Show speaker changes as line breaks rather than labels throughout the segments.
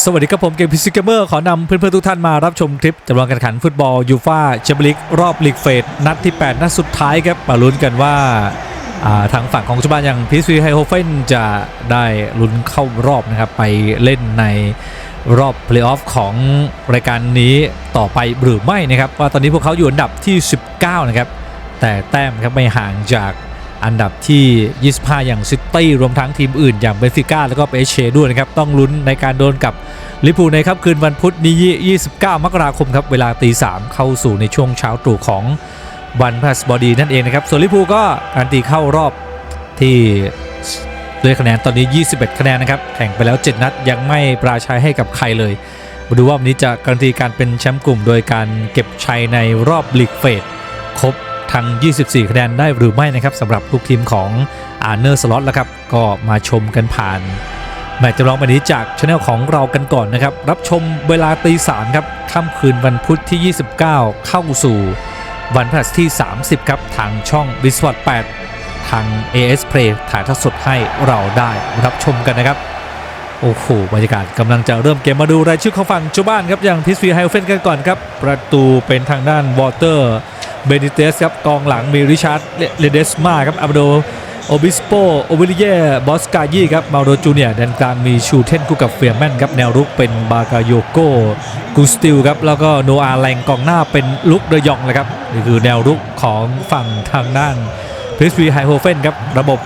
สวัสดีครับผมเกมพิซิเกเมอร์ขอนำเพื่อนๆทุกท่านมารับชมคลิปจำลองการแข่งขันฟุตบอลยูฟาแชมเปี้ยนลีกรอบลีกเฟสนัดที่ 8 นัดสุดท้ายครับมาลุ้นกันว่าอ่าทางฝั่งของชาวบ้านอย่างพีซีไฮโฮเฟนจะได้ลุ้นเข้ารอบนะครับ ไปเล่นในรอบเพลย์ออฟของรายการนี้ต่อไปหรือไม่นะครับ ว่าตอนนี้พวกเขาอยู่อันดับที่ 19 นะครับ แต่แต้มครับไม่ห่างจาก อันดับที่ 25 อย่างซิตี้รวมทั้งทีมอื่นอย่างเบนฟิก้าแล้วก็เปเชด้วยนะครับ ต้องลุ้นในการโดนกับลิเวอร์พูในครับคืนวันพุธนี้ 29 มกราคมครับ เวลาตี3เข้าสู่ในช่วงเช้าตรู่ของวันพฤหัสบดีนั่นเองนะครับ ส่วนลิเวอร์พูก็การตีเข้ารอบที่ด้วยคะแนนตอนนี้ 21 คะแนนนะครับ แข่งไปแล้ว 7 นัดยังไม่ปราชัยให้กับใครเลย มาดูว่าวันนี้จะการันตีการเป็นแชมป์กลุ่ม โดยการเก็บชัยในรอบลีกเฟสครบ ทั้ง 24 คะแนนได้หรือไม่นะครับสำหรับลูกทีมของอาร์เนอร์สล็อตแล้วครับก็มาชมกันผ่านแมตช์จำลองวันนี้จากช anel ของเรากันก่อนนะครับ รับชมเวลาตีสามครับค่ำคืนวันพุธที่ 29 เข้าสู่ วันพฤหัสที่ 30 ครับ ทางช่อง b i s w a t 8ทาง AS Play ถ่ายทอดสดให้เราได้รับชมกันนะครับ โอ้โหบรรยากาศกำลังจะเริ่มเกมมาดูรายชื่อของฝั่งเจ้าบ้านครับอย่างพิสวีไฮเฟนกันก่อนครับ ประตูเป็นทางด้านวอเตอร์ เบนิเตสครับกองหลังมีริชาร์ดเลเดสมาครับอับโดโอบิสโปโอวิลิเย่บอสกายี่ครับมาโรจูเนียแดนกลางมีชูเทนคู่กับเฟียแมนครับแนวรุกเป็นบากาโยโกกูสติลครับแล้วก็โนอาแรงกองหน้าเป็นลุกเดยองเลยครับนี่คือแนวรุกของฝั่งทางด้านพริสวีไฮโฮเฟนครับระบบ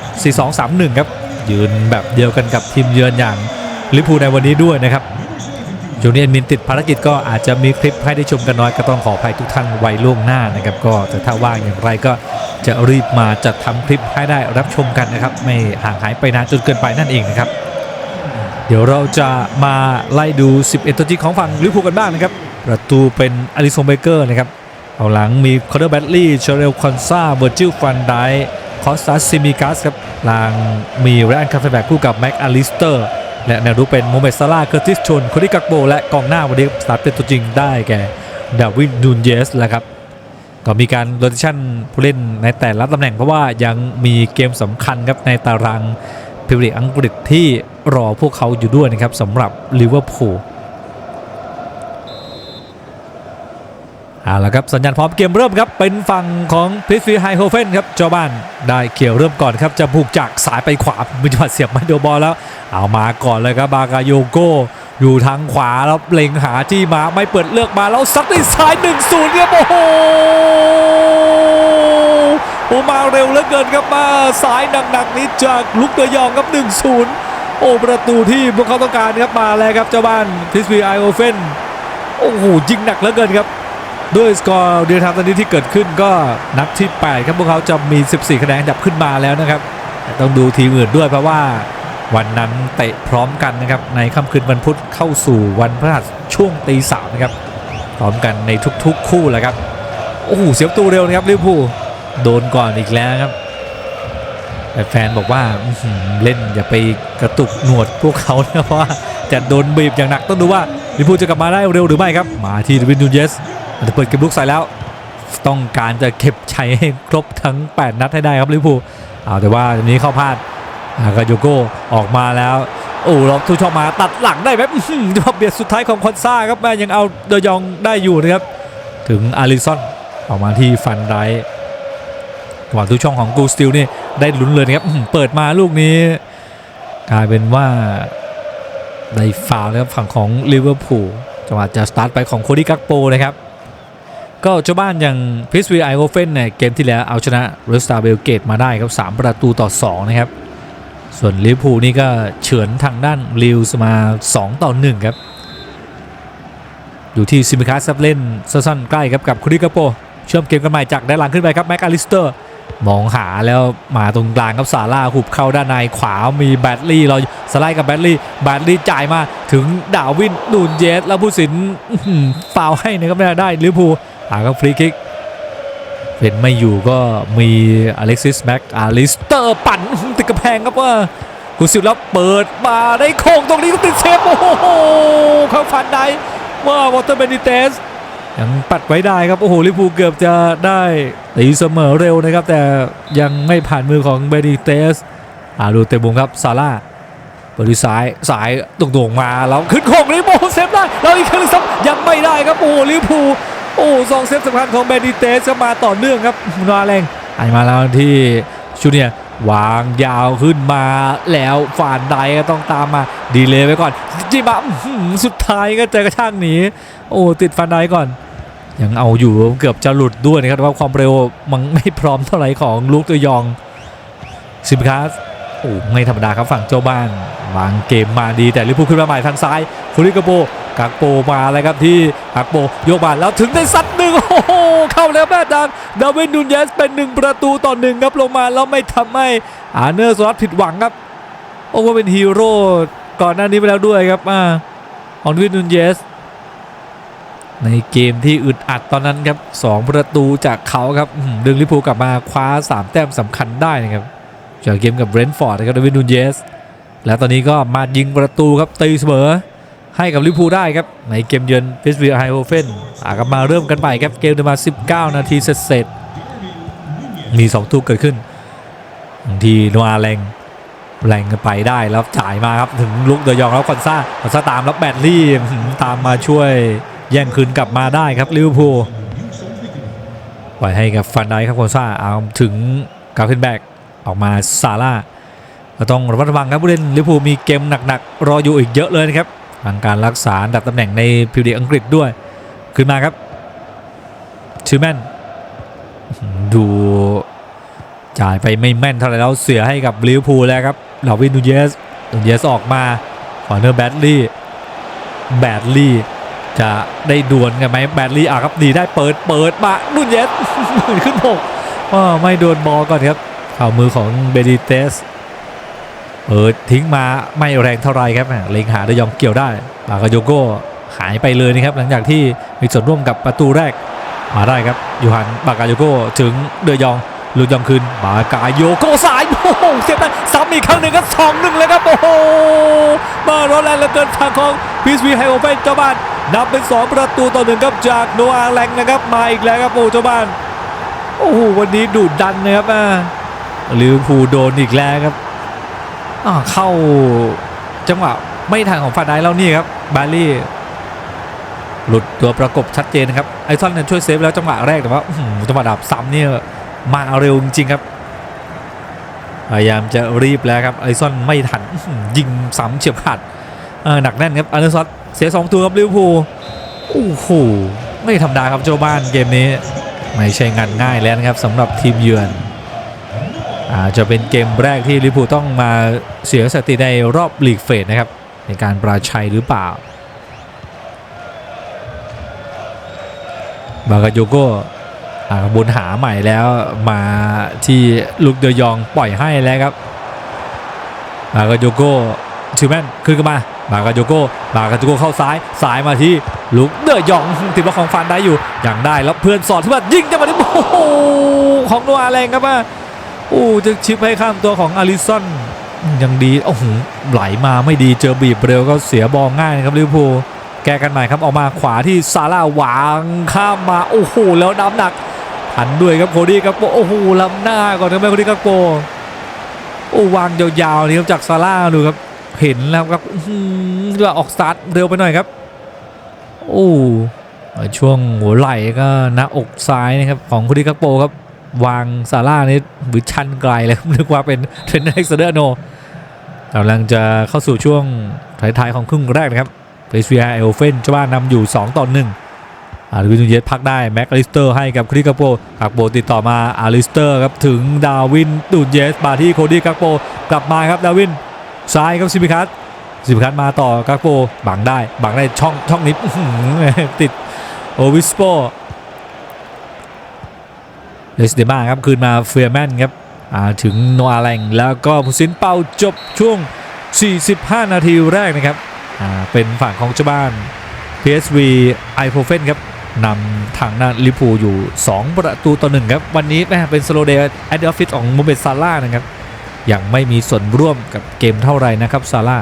4-2-3-1 ครับยืนแบบเดียวกันกับทีมเยือนอย่างลิพูในวันนี้ด้วยนะครับ ช่วงนี้แอดมินติดภารกิจก็อาจจะมีคลิปให้ได้ชมกันน้อยก็ต้องขออภัยทุกท่านไว้ล่วงหน้านะครับก็แต่ถ้าว่างอย่างไรก็จะรีบมาจัดทำคลิปให้ได้รับชมกันนะครับ ไม่ห่างหายไปนานจนเกินไปนั่นเองนะครับ เดี๋ยวเราจะมาไล่ดู 11 ตัวจริงของฝั่งลิเวอร์พูลกันบ้างนะครับ ประตูเป็นอลิซงเบเกอร์นะครับเอาหลังมีคอร์เดอร์แบตลี่เชเรลคอนซาเวอร์จิลฟันไดคอสตัสซิมิกัสครับหลังมีแรนคาเฟแบกคู่กับแม็กอลิสเตอร์ และแนวรุกเป็นโมเมสซาลาเคอร์ติสชนโคดิกักโบ และกองหน้าวันนี้สตาร์ทเป็นตัวจริงได้แก่ดาวิดนูนเยสแหละครับก็มีการโรเตชันผู้เล่นในแต่ละตำแหน่งเพราะว่ายังมีเกมสำคัญครับในตารางพรีเมียร์อังกฤษที่รอพวกเขาอยู่ด้วยนะครับสำหรับลิเวอร์พูล เอาละครับสัญญาณพร้อมเกมเริ่มครับ เป็นฝั่งของพิสฟีไฮโฮเฟนครับเจ้าบ้านได้เขี่ยวเริ่มก่อนครับจะผูกจากสายไปขวามีจังหวเสียบม่โดบอลแล้ว เอามาก่อนเลยครับบากาโยโกอยู่ทางขวาแล้วเล็งหาที่มาไม่เปิดเลือกมาแล้วซัดด้วยซ้าย1นครับโอ้โหโอ้มาเร็วเหลือเกินครับมาสายหนักๆนี้จากลุกเดยองครับ1-0โอ้ประตูที่พวกเขาต้องการครับมาแล้วครับเจ้าบ้านพิสฟีไอโอเฟนโอ้โหยิงหนักเหลือเกินครับ ด้วยสกอร์เดียวทางตอนนี้ที่เกิดขึ้นก็นัดที่ 8 ครับพวกเขาจะมี 14 คะแนนดับขึ้นมาแล้วนะครับ ต้องดูทีมอื่นด้วยเพราะว่าวันนั้นเตะพร้อมกันนะครับในค่ำคืนวันพุธเข้าสู่วันพฤหัสช่วงตีสามนะครับพร้อมกันในทุกๆ คู่แหละครับโอ้โหเสียประตูเร็วนะครับลิเวอร์พูลโดนก่อนอีกแล้วครับแต่แฟนบอกว่าเล่นอย่าไปกระตุกหนวดพวกเขานะเพราะว่าจะโดนบีบอย่างหนักต้องดูว่าลิเวอร์พูลจะกลับมาได้เร็วหรือไม่ครับมาที่วินยูเยส จจะเปิดเกมลุกใส่แล้ว ต้องการจะเก็บชัยให้ครบทั้ง 8 นัดให้ได้ครับลิเวอร์พูลเอาแต่ว่าทีนี้เข้าพลาดอากาโยโกออกมาแล้วโอ้ล็อกทูชอบมาตัดหลังได้ไหมอื้อหือจังหวะเบียดสุดท้ายของคอนซ่าครับแม่ยังเอาเดยองได้อยู่นะครับ ถึงอาริซอนออกมาที่ฟันได้จังหวะทุกช่องของกูสติลนี่ได้ลุ้นเลยนะครับเปิดมาลูกนี้ กลายเป็นว่าได้ฟาวล์นะครับฝั่งของลิเวอร์พูลจังหวะจะสตาร์ทไปของโคดี้กักโปนะครับ ก็เจ้าบ้านอย่างพิสวีไอโอเฟนเนี่ยเกมที่แล้วเอาชนะเรสตาเบลเกตมาได้ครับ 3 ประตูต่อ 2 นะครับ ส่วนลิเวอร์พูลนี่ก็เฉือนทางด้านลิวส์มา 2 ต่อ 1 ครับ อยู่ที่ซิมิคัสซับเล่นสั้นๆใกล้ครับกับคดี้กักโป เชื่อมเกมกันใหม่จากด้านหลังขึ้นไปครับแม็กอลิสเตอร์ มองหาแล้วมาตรงกลางครับซาร่าหุบเข้าด้านในขวามีแบตลี่เราสไลด์กับแบตลี่แบตลี่จ่ายมาถึงดาวินนูนเยสแล้วผู้สินฟาวให้นะครับได้ได้ลิเวอร์พูล หาครับฟรีคิกเป็นไม่อยู่ก็มีอเล็กซิสแม็กอาลิสเตอร์ปั่นติดกระแพงครับว่ากุสิลแล้วเปิดมาได้โค้งตรงนี้ก็ติดเซฟโอ้โหเข้าฟันได้ว่าวอเตอร์เบนิเตสยังปัดไว้ได้ครับ โอ้โหลิเวอร์พูเกือบจะได้ตีเสมอเร็วนะครับ แต่ยังไม่ผ่านมือของเบนิเตสอ่าดูเตะมุมครับซาร่าเปิดด้วยซ้ายสายตรงๆมาแล้วขึ้นโค้งนี้โมเซฟได้แล้วอีกครั้งซ้ำยังไม่ได้ครับโอ้ลิเวอร์พู โอ้สองเซฟสำคัญของเบนิเตสก็มาต่อเนื่องครับนาแรงไอมาแล้วที่ชูเนียวางยาวขึ้นมาแล้วฟานไดก็ต้องตามมาดีเลยไว้ก่อนจิบะอื้อหือสุดท้ายก็เจอกระช่างหนีโอ้ติดฟานไดก่อน ยังเอาอยู่เกือบจะหลุดด้วยนะครับว่าความเร็วมันไม่พร้อมเท่าไหร่ของลูกตัวยองซิมคาส อ้ไม่ธรรมดาครับฝั่งเจ้าบ้านวางเกมมาดีแต่ลิเวอร์พูลขึ้นมาใหม่ทางซ้ายคุริกาโปกักโปมาเลยครับที่กักโปโยกมาแล้วถึงได้ซัดหนึ่งโอ้โหเข้าแล้วแม่ดังดาวินนูนเยสเป็นหนึ่งประตูต่อหนึ่งครับลงมาแล้วไม่ทำให้อาร์เนอร์สวัสผิดหวังครับโอ้ว่าเป็นฮีโร่ก่อนหน้านี้ไปแล้วด้วยครับอ่าของดาวินนูนเยสในเกมที่อึดอัดตอนนั้นครับสองประตูจากเขาครับดึงลิเวอร์พูกลับมาคว้า 3 แต้มสำคัญได้นะครับ จากเกมกับเบรนท์ฟอร์ดนะครับดวินนูนเยส และตอนนี้ก็มายิงประตูครับตีเสมอให้กับลิเวอร์พูลได้ครับ ในเกมเยือนพิสเวียไฮโอเฟนอากลับมาเริ่มกันใหม่ครับ เกมเดินมา 19 นาทีเสร็จมี2ตู้เกิดขึ้นบางทีโนอาแรงแรงกันไปได้แล้วจ่ายมาครับ ถึงลุกเดยองแล้วคอนซ่าคอนซ่าตามแล้วแบดลี่ตามมาช่วยแย่งคืนกลับมาได้ครับลิเวอร์พูลปล่อยให้กับฟันได้ครับโคซ่าเอาถึงกาฟินแบก ออกมาซาร่าก็ต้องระมัดระวังครับผู้เล่นลิเวอร์พูลมีเกมหนักๆ รออยู่อีกเยอะเลยนะครับทางการรักษาดับตำแหน่งในพรีเมียอังกฤษด้วย ขึ้นมาครับชื่อแมนดูจ่ายไปไม่แม่นเท่าไหร่แล้วเสียให้กับลิเวอร์พูลแล้วครับลาวินนูเยสนูเยสออกมาคอร์เนอร์แบดลี่แบดลี่จะได้ดวลกันไหมแบดลี่อะครับดีได้เปิดเปิดมานุ่นเยสขึ้นหกไม่โดนบอลก่อนครับ เข่ามือของเบดิเตสเปิดทิ้งมาไม่แรงเท่าไรครับเล็งหาได้ยองเกี่ยวได้บากาโยโก้หายไปเลยนะครับ หลังจากที่มีส่วนร่วมกับประตูแรกมาได้ครับยูฮันบากาโยโก้ถึงเดยองลุยองคืนบากาโยโก้สายโอ้โหเสียบได้ซ้ำอีกครั้งหนึ่งครับสองหนึ่งเลยครับโอ้โหมาร้อนแรงเหลือเกินทางของพีสวีไฮโอเฟนเจ้าบ้านนำเป็น2ประตูต่อหนึ่งครับจากโนอาแลงนะครับมาอีกแล้วครับโอ้เจ้าบ้านโอ้โหวันนี้ดุดันนะครับอ่า ลิเวอร์พูลโดนอีกแล้วครับอ่าเข้าจังหวะไม่ทันของฟาไดแล้วนี่ครับบาลี่หลุดตัวประกบชัดเจนครับไอซอนเนี่ยช่วยเซฟแล้วจังหวะแรกแต่ว่าจังหวะดับซ้ำเนี่ยมาเร็วจริงครับพยายามจะรีบแล้วครับไอซอนไม่ทันยิงซ้ำเฉียบขาดหนักแน่นครับอันเดอร์ซอตเสีย2ตัวครับลิเวอร์พูลโอ้โหไม่ธรรมดาครับเจ้าบ้านเกมนี้ ไม่ใช่งานง่ายแล้วนะครับสำหรับทีมเยือน อาจจะเป็นเกมแรกที่ลิเวอร์พูต้องมาเสียสติในรอบลีกเฟสนะครับ ในการปราชัยหรือเปล่า บากาโยโก้อ่าบนหาใหม่แล้วมาที่ลูกเดยองปล่อยให้แล้วครับ บากาโยโก้ชิวแมนขึ้นกันมาบากาโยโก้บากาโยโก้เข้าซ้ายสายมาที่ลุกเดยองติดบอลของฟันได้อยู่อย่างได้แล้วเพื่อนสอดที่ว่ายิงจะมาที่โอ้โหของโนอาแรงครับว่า อ้จะชิปให้ข้ามตัวของอาริสันยังดีโอ้โหไหลมาไม่ดีเจอบีบเร็วก็เสียบอลง่ายนะครับลิเวอร์พูลแก้กันใหม่ครับออกมาขวาที่ซาร่าวางข้ามมาโอ้โหแล้วน้ำหนักหันด้วยครับโคดี้ครับโอ้โหล้ำหน้าก่อนครับแม่โคดี้ครับโปโอ้วางยาวๆนี่ครับจากซาร่าดูครับเห็นแล้วครับเออเรืออกสตาร์ทเร็วไปหน่อยครับโอ้ช่วงหัวไหล่ก็หน้าอกซ้ายนะครับของคุดิกัโปครับ วางซาร่านี่บือชันไกลเลยนึกว่าเป็นเทรนเนอร์เอ็กซ์เดอร์โนกำลังจะเข้าสู่ช่วงท้ายๆของครึ่งแรกนะครับเฟสเวียเอลเฟนชาวบ้านนำอยู่ 2 ต่อ1อาร์วินนูเยสพักได้ แม็กอลิสเตอร์ให้กับคุดิกักโปกักโปติดต่อมาอาริสเตอร์ครับถึงดาวินดูนเยสมาที่โคดี้กักโปกลับมาครับดาวินซ้ายครับซิมิคัสซิมิคัสมาต่อกักโปบังได้บังได้ช่องช่องนี้ติดโอวิสโป เลสเดมาครับคืนมาเฟียแมนครับถึงโนอาแลงแล้วก็ผู้สินเป่าจบช่วง 45 นาทีแรกนะครับเป็นฝั่งของเจ้าบ้าน PSV ไอโ o เฟนครับนำทางด้านลิเวอร์พูลอยู่ 2 ประตูต่อหนึ่งครับ วันนี้แม่เป็นสโลเดย์แอดเดอร์ฟิตของโมเมดซาร่านะครับ ยังไม่มีส่วนร่วมกับเกมเท่าไหร่นะครับซาร่า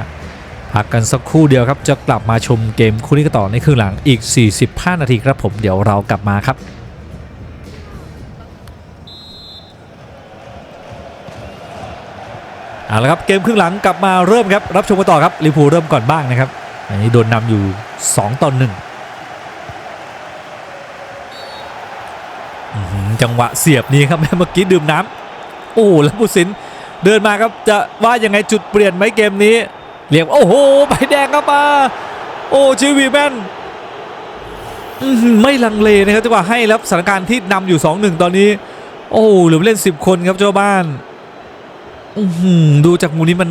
พักกันสักครู่เดียวครับ จะกลับมาชมเกมคู่นี้กันต่อในครึ่งหลังอีก 45 นาทีครับผมเดี๋ยวเรากลับมาครับ เอาละครับเกมครึ่งหลังกลับมาเริ่มครับรับชมกันต่อครับลิเวอร์พูลเริ่มก่อนบ้างนะครับอันนี้โดนนำอยู่ 2ต่อ1อื้อหือจังหวะเสียบนี้ครับเมื่อกี้ดื่มน้ำโอ้แล้วผู้สินเดินมาครับจะว่ายังไงจุดเปลี่ยนไหมเกมนี้เรียกโอ้โหใบแดงครับมาโอ้ชีวีแมนไม่ลังเลนะครับจังหวะให้แล้วสถานการณ์ที่นำอยู่ 2-1 ตอนนี้ โอ้หลือเล่น 10 คนครับเจ้าบ้าน ดูจากมุมนี้มัน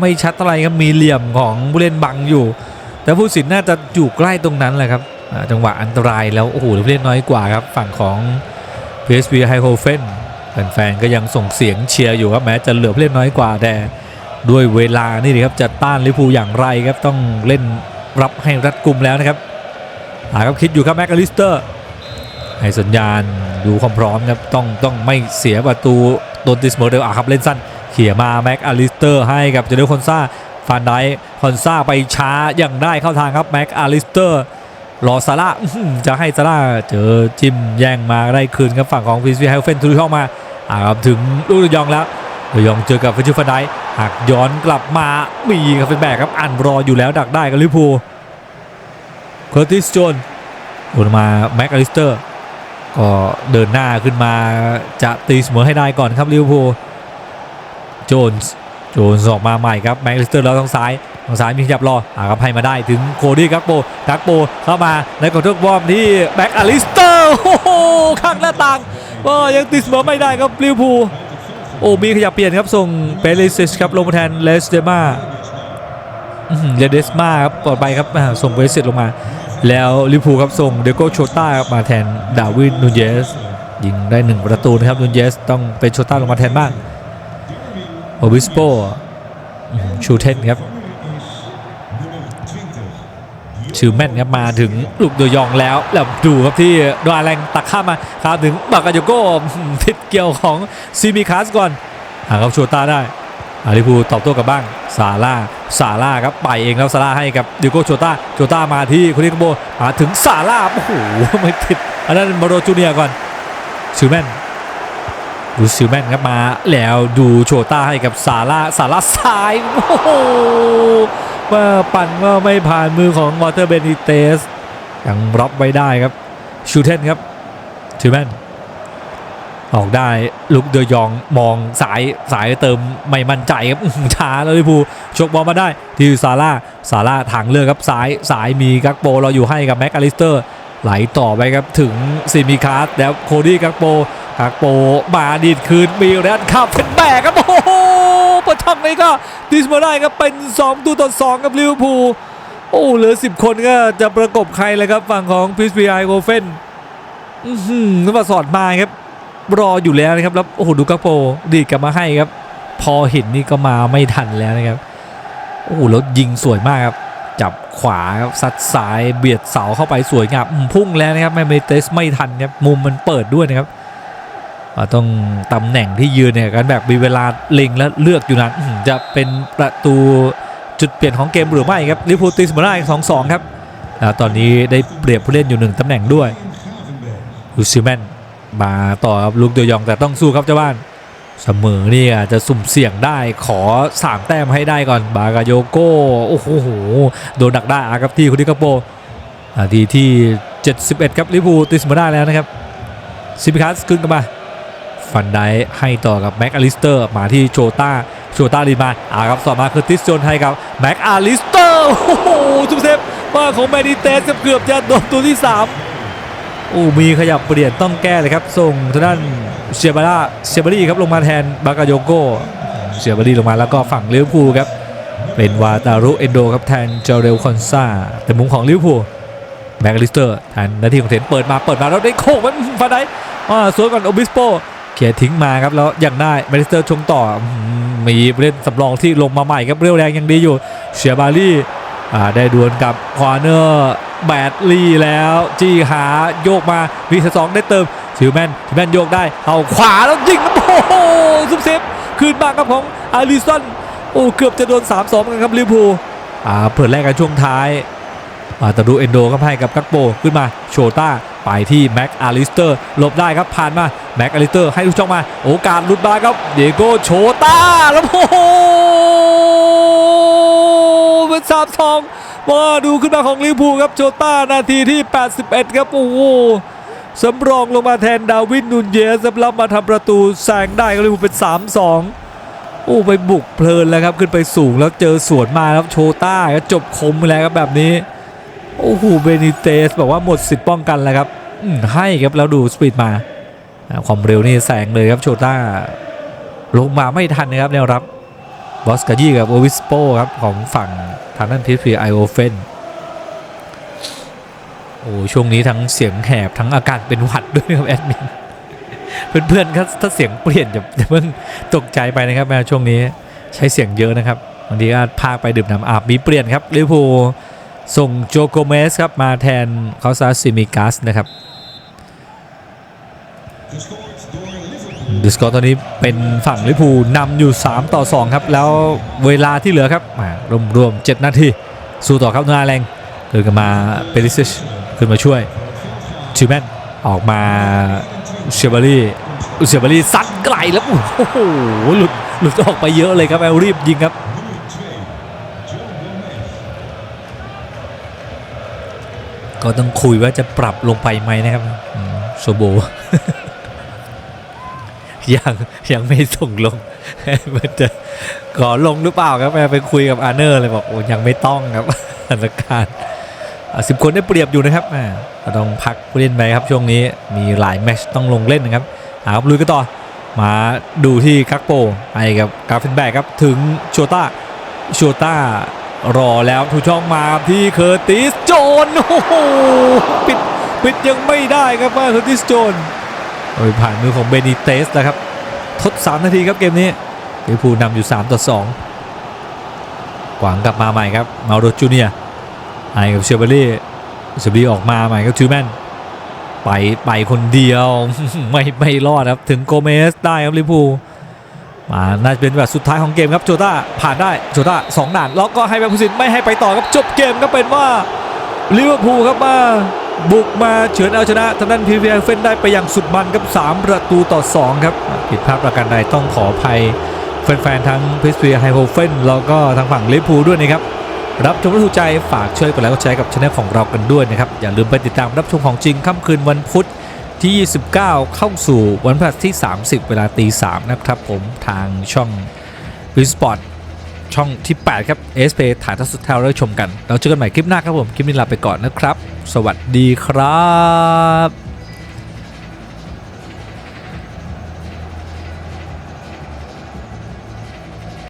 ไม่ชัดอะไรครับมีเหลี่ยมของผู้เล่นบังอยู่ แต่ผู้สินน่าจะอยู่ใกล้ตรงนั้นแหละครับจังหวะอันตรายแล้วโอ้โหผู้เล่นน้อยกว่าครับฝั่งของ PSV h e i h o f e n แฟนๆก็ยังส่งเสียงเชียร์อยู่ครับแม้จะเหลือผู้เล่นน้อยกว่าแต่ด้วยเวลานี่ดิครับจะต้านลิเวอร์พูลอย่างไรครับต้องเล่นรับให้รัดกุมแล้วนะครับหาครับคิดอยู่ครับแม็กอลิสเตอร์ให้สัญญาณดูความพร้อมครับต้องต้องไม่เสียประตู โดนติสเมอร์เดลอะครับเล่นสั้นเขี่ยมาแม็กอลิสเตอร์ให้กับเจเดลคอนซาฟานไดคอนซาไปช้ายังได้เข้าทางครับแม็กอลิสเตอร์รอซาร่าจะให้ซาร่าเจอจิ้มแย่งมาได้คืนครับฝั่งของฟิสวีไฮเฟนทุเข้ามาอ่าครับถึงลูกยองแล้วระยองเจอกับฟิจิฟันไดหากย้อนกลับมามีครับเป็นแบกครับอันรออยู่แล้วดักได้กับลิพูเคอร์ติสโจนโดนมาแม็กอลิสเตอร์ ก็เดินหน้าขึ้นมาจะตีเสมอให้ได้ก่อนครับลิเวอร์พูลโจนส์โจนส์ออกมาใหม่ครับแม็กลิสเตอร์แล้วทางซ้ายทางซ้ายมีขยับรออ่าครับให้มาได้ถึงโคดี้กักโปกักโปเข้ามาในกองทุกบอมที่แบ็กอลิสเตอร์โอ้โหข้างหน้าต่างก็ยังตีเสมอไม่ได้ครับลิเวอร์พูลโอ้มีขยับเปลี่ยนครับส่งเปเรซิสครับลงมาแทนเลสเดมาเลเดสมาครับปลอดไปครับส่งเปเรซิสลงมา แล้วลิพูครับส่งเดโกโชต้ามาแทนดาวินนูเยสยิงได้หนึ่งประตูนะครับนูเยสต้องเป็นโชต้าลงมาแทนบ้างโอบิสโปชูเทนครับชื่อแม่นครับมาถึงลูกเดยองแล้วแล้วดูครับที่ดอาแรงตักข้ามมาข้ามถึงบากาโยโก้ทิดเกี่ยวของซีมิคาสก่อนหาครับโชต้าได้ อาลิพูตอบโต้กับบ้างซาร่าซาร่าครับไปเองแล้วซาร่าให้กับดิโก้โชต้าโชต้ามาที่คนนี้กโบมาถึงซาร่าโอ้โหไม่ติดอันนั้นมาโรจูเนียก่อนซิลแมนดูซิลแมนครับมาแล้วดูโชต้าให้กับซาร่าซาร่าซ้ายโอ้โหว่าปั่นก็ไม่ผ่านมือของวอเตอร์เบนิเตสยังรับไว้ได้ครับชูเทนครับซิลแมน ออกได้ลุกเดยองมองสายสายเติมไม่มั่นใจครับช้าแล้วลิพูชกบอลมาได้ที่ซาร่าซาร่าทางเลือกครับสายสายมีกักโปเราอยู่ให้กับแม็กอลิสเตอร์ไหลต่อไปครับถึงซิมิคาร์แล้วโคดี้กักโปกักโปมาดีดคืนมีแรดขับเป็นแบกครับโอ้โหประชังนี้ก็ดิสมาได้ครับเป็น2ตัวต่อ2กับลิเวอร์พูลโอ้เหลือ 10 คนก็จะประกบใครเลยครับฝั่งของพิสพีไอโกเฟนอือหือนึกว่าสอดมาครับ รออยู่แล้วนะครับแล้วโอ้โหดูกักโปดีดกลับมาให้ครับ พอเห็นนี่ก็มาไม่ทันแล้วนะครับโอ้โหแล้วยิงสวยมากครับจับขวาครับซัดซ้ายเบียดเสาเข้าไปสวยงามพุ่งแล้วนะครับไม่ไม่เตสไม่ทันครับมุมมันเปิดด้วยนะครับต้องตำแหน่งที่ยืนเนี่ยกันแบบมีเวลาเล็งและเลือกอยู่นั้นจะเป็นประตูจุดเปลี่ยนของเกมหรือไม่ครับลิเวอร์พูลตีเสมอได้สองสองครับตอนนี้ได้เปรียบผู้เล่นอยู่หนึ่งตำแหน่งด้วยลูซิแมน มาต่อครับลูกเดยองแต่ต้องสู้ครับเจ้าบ้าน เสมอนี่อาจจะสุ่มเสี่ยงได้ขอ 3 แต้มให้ได้ก่อนบากาโยโก้โอ้โหโดนดักได้อาครับที่คุณิกาโปนาทีที่ 71 ครับลิบูติดมาได้แล้วนะครับซิปิคัสขึ้นกันมาฟันไดให้ต่อกับแม็กอลิสเตอร์มาที่โชต้าโชต้าดีมาอาครับต่อมาคือติสโจนให้กับแม็กอลิสเตอร์โอ้โหทุกเซฟมาของแมดิเตสเกือบจะโดนตัวที่ 3 อู้มีขยับเปลี่ยนต้องแก้เลยครับ ส่งทางด้านเชียบาร่าเชียบารีครับลงมาแทนบากาโยโก้เชียบารีลงมาแล้วก็ฝั่งลิเวอร์พูลครับเป็นวาตารุเอนโดครับแทนเจเรลคอนซาแต่มุมของลิเวอร์พูลแม็กลิสเตอร์แทนนาทีของเทนเปิดมาเปิดมาแล้วได้โค้งมันฟันไดอ่าสวนก่อนโอบิสโปเขียทิ้งมาครับแล้วยังได้แม็กลิสเตอร์ชงต่อมีเล่นสำรองที่ลงมาใหม่ครับเรียวแรงยังดีอยู่เชียบารี่ ได้ดวลกับควอเนอร์แบดลี่แล้ว จี้หาโยกมาวีสองได้เติมซิลแมนซิลแมนโยกได้เอาขวาแล้วยิงโอ้โหซุปเซฟคืนมาครับของอาริสันโอ้เกือบจะโดน 3-2มือนกันครับลิเวอร์พูลอ่าเปิดแรกกันช่วงท้ายอาต่ดูเอนโดก็ให้กับกักโปขึ้นมาโชต้าไปที่แม็กอาริสเตอร์หลบได้ครับผ่านมาแม็กอาริสเตอร์ให้ลูกช่องมา โอกาสลุดมาครับเดโกโชต้าแล้วโอ้โห เป็นสามสองมาดูขึ้นมาของลิเวอร์พูลครับโชต้านาทีที่ 81 ครับโอ้โหสำรองลงมาแทนดาวินนูนเยสรับมาทำประตูแซงได้ครับลิเวพูเป็น 3-2 โอ้ไปบุกเพลินแล้วครับขึ้นไปสูงแล้วเจอสวนมาครับโชต้าก็จบคมไปแล้วครับแบบนี้ โอ้โหเบนิเตสบอกว่าหมดสิทธิ์ป้องกันแล้วครับให้ครับแล้วดูสปีดมาอ่าความเร็วนี่แซงเลยครับโชต้าลงมาไม่ทันนะครับแนวรับ บอสกายี่กับโอวิสโปครับ ของฝั่งทางด้านพีพีไอโอเฟนโอ้ช่วงนี้ทั้งเสียงแหบทั้งอาการเป็นหวัดด้วยครับแอดมินเพื่อนๆครับถ้าเสียงเปลี่ยนอย่าเพิ่งตกใจไปนะครับแม่ช่วงนี้ใช้เสียงเยอะนะครับบางทีก็พาไปดื่มน้ำอาบมีเปลี่ยนครับลิเวอร์พูลส่งโจโกเมสครับมาแทนคาซาซิมิกัสนะครับ ดิสกอร์ตอนนี้เป็นฝั่งลิพูนำอยู่ 3 ต่อ 2 ครับ แล้วเวลาที่เหลือครับมารวมๆ7นาที สู้ต่อครับนาแรงเดินกันมาเปริซิชขึ้นมาช่วยชิแมนออกมาเชเบอรี่เชเบอรี่ซัดไกลแล้ว โอ้โห หลุดหลุดออกไปเยอะเลยครับแอลรีบยิงครับก็ต้องคุยว่าจะปรับลงไปไหมนะครับโซโบ ยังยังไม่ส่งลงมันจะขอลงหรือเปล่าครับแม่ไปคุยกับอาร์เนอร์เลยบอกโอ้ยังไม่ต้องครับสถานการณ์สิบคนได้เปรียบอยู่นะครับก็ต้องพักผู้เล่นไปครับช่วงนี้มีหลายแมตช์ต้องลงเล่นนะครับเอาบลุยกันต่อมาดูที่กักโปไปกับกาฟินแบกครับถึงโชต้าโชต้ารอแล้วถูกช่องมาที่เคอร์ติสโจนโอ้โหปิดปิดยังไม่ได้ครับว่าเคอร์ติสโจน โดยผ่านมือของเบนิเตสนะครับ ทด 3 นาทีครับเกมนี้ลิเวอร์พูลนำอยู่ 3 ต่อ 2 กวางกลับมาใหม่ครับมาโรจูเนียไอกับเชอร์เบอรี่เชเบอรี่ออกมาใหม่ครับทูแมนไปไปคนเดียวไม่ไม่รอดครับถึงโกเมสได้ครับลิเวอร์พูลมาน่าจะเป็นแบบสุดท้ายของเกมครับโจต้าผ่านได้โจต้าสองด่าน แล้วก็ให้แบงคุสินไม่ให้ไปต่อครับจบเกมก็เป็นว่าลิเวอร์พูลครับมา บุกมาเฉือนเอาชนะทางด้านพีพีเฟนได้ไปอย่างสุดมันครับ 3 ประตูต่อ 2 ครับ ผิดพลาดประการใดต้องขออภัย แฟนๆ ทั้งพีพีไฮโฮเฟนแล้วก็ทางฝั่งลิเวอร์พูลด้วยนะครับ รับชมและถูกใจฝากช่วยกดไลค์กดแชร์กับช่องของเรากันด้วยนะครับ อย่าลืมไปติดตามรับชมของจริงค่ำคืนวันพุธที่ 29 เข้าสู่วันพฤหัสที่ 30 เวลาตี3นะครับผมทางช่องวิสปอร์ต ช่องที่ 8 ครับ SP ถ่ายทอดสดแถวได้ชมกัน เราเจอกันใหม่คลิปหน้าครับผม คลิปนี้ลาไปก่อนนะครับ สวัสดีครับ